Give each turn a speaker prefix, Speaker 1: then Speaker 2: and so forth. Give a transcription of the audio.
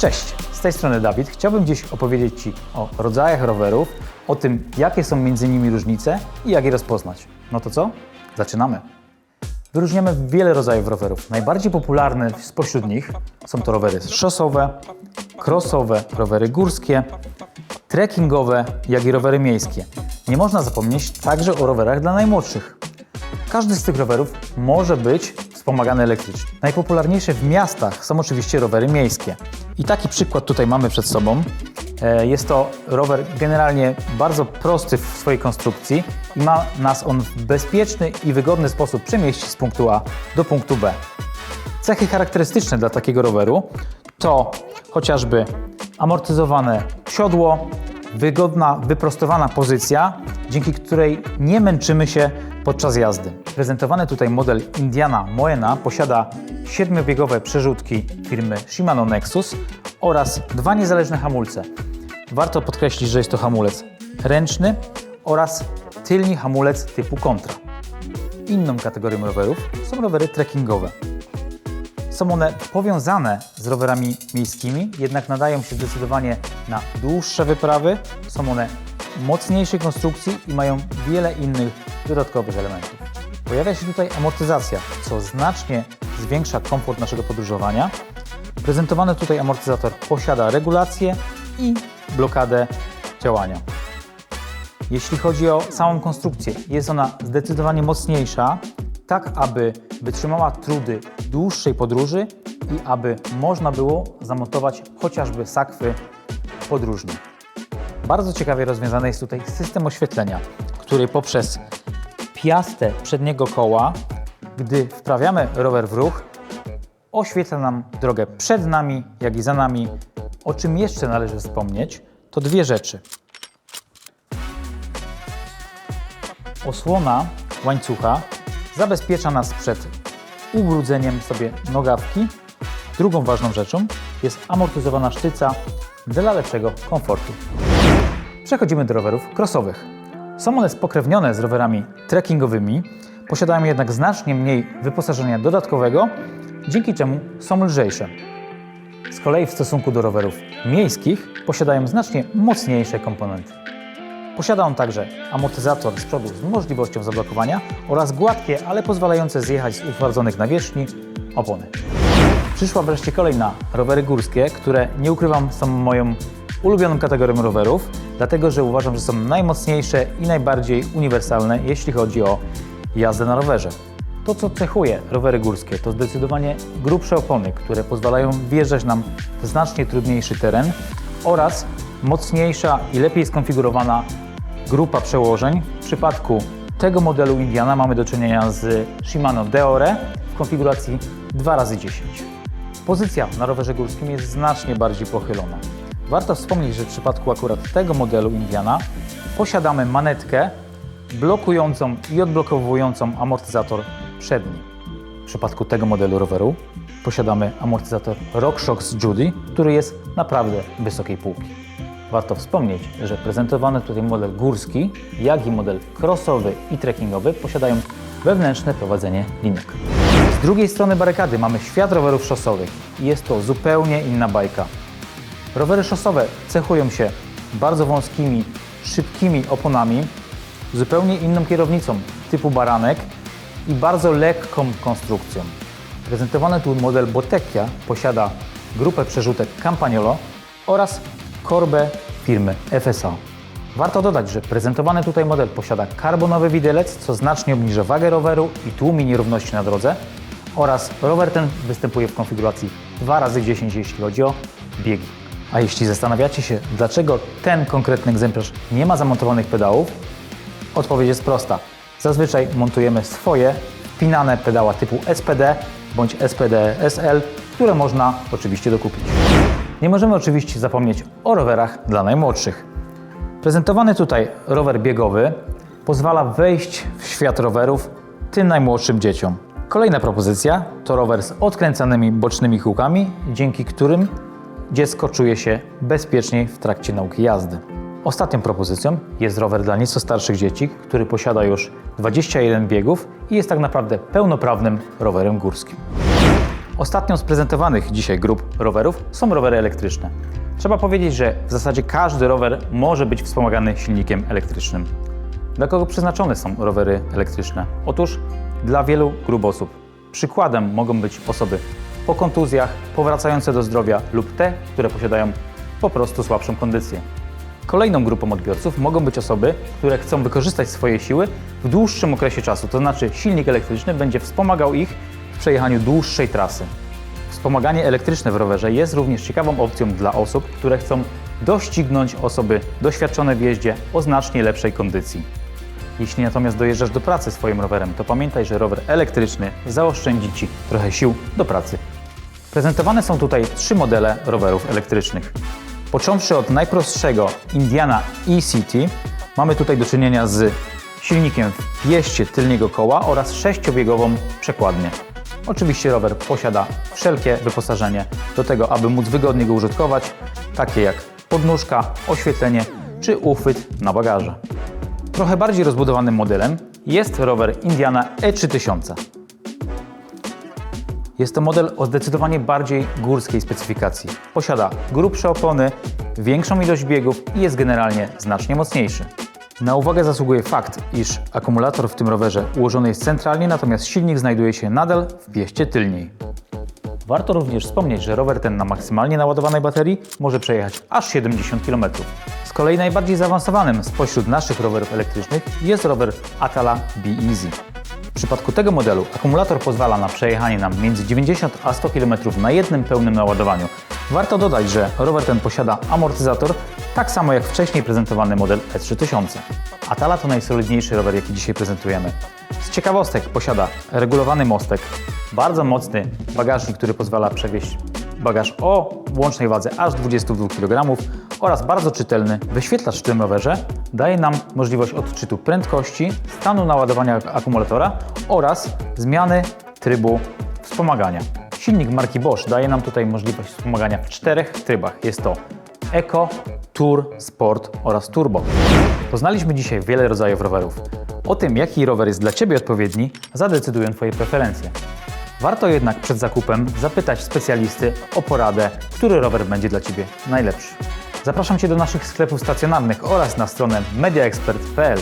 Speaker 1: Cześć, z tej strony Dawid. Chciałbym dziś opowiedzieć Ci o rodzajach rowerów, o tym, jakie są między nimi różnice i jak je rozpoznać. No to co? Zaczynamy. Wyróżniamy wiele rodzajów rowerów. Najbardziej popularne spośród nich są to rowery szosowe, crossowe, rowery górskie, trekkingowe, jak i rowery miejskie. Nie można zapomnieć także o rowerach dla najmłodszych. Każdy z tych rowerów może być wspomagany elektrycznie. Najpopularniejsze w miastach są oczywiście rowery miejskie. I taki przykład tutaj mamy przed sobą. E, Jest to rower generalnie bardzo prosty w swojej konstrukcji i ma nas on w bezpieczny i wygodny sposób przemieścić z punktu A do punktu B. Cechy charakterystyczne dla takiego roweru to chociażby amortyzowane siodło, wygodna, wyprostowana pozycja, dzięki której nie męczymy się podczas jazdy. Prezentowany tutaj model Indiana Moena posiada siedmiobiegowe przerzutki firmy Shimano Nexus oraz dwa niezależne hamulce. Warto podkreślić, że jest to hamulec ręczny oraz tylni hamulec typu kontra. Inną kategorią rowerów są rowery trekkingowe. Są one powiązane z rowerami miejskimi, jednak nadają się zdecydowanie na dłuższe wyprawy. Są one mocniejszej konstrukcji i mają wiele innych dodatkowych elementów. Pojawia się tutaj amortyzacja, co znacznie zwiększa komfort naszego podróżowania. Prezentowany tutaj amortyzator posiada regulację i blokadę działania. Jeśli chodzi o samą konstrukcję, jest ona zdecydowanie mocniejsza, tak aby wytrzymała trudy dłuższej podróży i aby można było zamontować chociażby sakwy podróżne. Bardzo ciekawie rozwiązany jest tutaj system oświetlenia, który poprzez piastę przedniego koła, gdy wprawiamy rower w ruch, oświetla nam drogę przed nami, jak i za nami. O czym jeszcze należy wspomnieć, to dwie rzeczy. Osłona łańcucha zabezpiecza nas przed ubrudzeniem sobie nogawki. Drugą ważną rzeczą jest amortyzowana sztyca dla lepszego komfortu. Przechodzimy do rowerów crossowych. Są one spokrewnione z rowerami trekkingowymi, posiadają jednak znacznie mniej wyposażenia dodatkowego, dzięki czemu są lżejsze. Z kolei w stosunku do rowerów miejskich posiadają znacznie mocniejsze komponenty. Posiada on także amortyzator z przodu z możliwością zablokowania oraz gładkie, ale pozwalające zjechać z utwardzonych nawierzchni opony. Przyszła wreszcie kolej na rowery górskie, które nie ukrywam są moją ulubioną kategorią rowerów, dlatego że uważam, że są najmocniejsze i najbardziej uniwersalne, jeśli chodzi o jazdę na rowerze. To, co cechuje rowery górskie, to zdecydowanie grubsze opony, które pozwalają wjeżdżać nam w znacznie trudniejszy teren oraz mocniejsza i lepiej skonfigurowana grupa przełożeń. W przypadku tego modelu Indiana mamy do czynienia z Shimano Deore w konfiguracji 2x10. Pozycja na rowerze górskim jest znacznie bardziej pochylona. Warto wspomnieć, że w przypadku akurat tego modelu Indiana posiadamy manetkę blokującą i odblokowującą amortyzator przedni. W przypadku tego modelu roweru posiadamy amortyzator RockShox Judy, który jest naprawdę wysokiej półki. Warto wspomnieć, że prezentowany tutaj model górski, jak i model crossowy i trekkingowy posiadają wewnętrzne prowadzenie linek. Z drugiej strony barykady mamy świat rowerów szosowych i jest to zupełnie inna bajka. Rowery szosowe cechują się bardzo wąskimi, szybkimi oponami, zupełnie inną kierownicą typu baranek i bardzo lekką konstrukcją. Prezentowany tu model Bottecchia posiada grupę przerzutek Campagnolo oraz korbę firmy FSA. Warto dodać, że prezentowany tutaj model posiada karbonowy widelec, co znacznie obniża wagę roweru i tłumi nierówności na drodze oraz rower ten występuje w konfiguracji 2x10 jeśli chodzi o biegi. A jeśli zastanawiacie się, dlaczego ten konkretny egzemplarz nie ma zamontowanych pedałów, Odpowiedź jest prosta. Zazwyczaj montujemy swoje wpinane pedała typu SPD bądź SPD SL, które można oczywiście dokupić. Nie możemy oczywiście zapomnieć o rowerach dla najmłodszych. Prezentowany tutaj rower biegowy pozwala wejść w świat rowerów tym najmłodszym dzieciom. Kolejna propozycja to rower z odkręcanymi bocznymi kółkami, dzięki którym dziecko czuje się bezpieczniej w trakcie nauki jazdy. Ostatnią propozycją jest rower dla nieco starszych dzieci, który posiada już 21 biegów i jest tak naprawdę pełnoprawnym rowerem górskim. Ostatnią z prezentowanych dzisiaj grup rowerów są rowery elektryczne. Trzeba powiedzieć, że w zasadzie każdy rower może być wspomagany silnikiem elektrycznym. Dla kogo przeznaczone są rowery elektryczne? Otóż dla wielu grup osób. Przykładem mogą być osoby po kontuzjach, powracające do zdrowia lub te, które posiadają po prostu słabszą kondycję. Kolejną grupą odbiorców mogą być osoby, które chcą wykorzystać swoje siły w dłuższym okresie czasu, to znaczy silnik elektryczny będzie wspomagał ich w przejechaniu dłuższej trasy. Wspomaganie elektryczne w rowerze jest również ciekawą opcją dla osób, które chcą doścignąć osoby doświadczone w jeździe o znacznie lepszej kondycji. Jeśli natomiast dojeżdżasz do pracy swoim rowerem, to pamiętaj, że rower elektryczny zaoszczędzi Ci trochę sił do pracy. Prezentowane są tutaj trzy modele rowerów elektrycznych. Począwszy od najprostszego Indiana E-City, mamy tutaj do czynienia z silnikiem w pieście tylniego koła oraz sześciobiegową przekładnię. Oczywiście rower posiada wszelkie wyposażenie do tego, aby móc wygodnie go użytkować, takie jak podnóżka, oświetlenie czy uchwyt na bagaże. Trochę bardziej rozbudowanym modelem jest rower Indiana E3000. Jest to model o zdecydowanie bardziej górskiej specyfikacji. Posiada grubsze opony, większą ilość biegów i jest generalnie znacznie mocniejszy. Na uwagę zasługuje fakt, iż akumulator w tym rowerze ułożony jest centralnie, natomiast silnik znajduje się nadal w pieście tylniej. Warto również wspomnieć, że rower ten na maksymalnie naładowanej baterii może przejechać aż 70 km. Z kolei najbardziej zaawansowanym spośród naszych rowerów elektrycznych jest rower Atala Be Easy. W przypadku tego modelu akumulator pozwala na przejechanie nam między 90 a 100 km na jednym pełnym naładowaniu. Warto dodać, że rower ten posiada amortyzator, tak samo jak wcześniej prezentowany model E3000. Atala to najsolidniejszy rower, jaki dzisiaj prezentujemy. Z ciekawostek posiada regulowany mostek, bardzo mocny bagażnik, który pozwala przewieźć bagaż o łącznej wadze aż 22 kg oraz bardzo czytelny wyświetlacz w tym rowerze daje nam możliwość odczytu prędkości, stanu naładowania akumulatora oraz zmiany trybu wspomagania. Silnik marki Bosch daje nam tutaj możliwość wspomagania w czterech trybach. Jest to Eco, Tour, Sport oraz Turbo. Poznaliśmy dzisiaj wiele rodzajów rowerów. O tym, jaki rower jest dla Ciebie odpowiedni, zadecydują Twoje preferencje. Warto jednak przed zakupem zapytać specjalisty o poradę, który rower będzie dla Ciebie najlepszy. Zapraszam Cię do naszych sklepów stacjonarnych oraz na stronę mediaexpert.pl.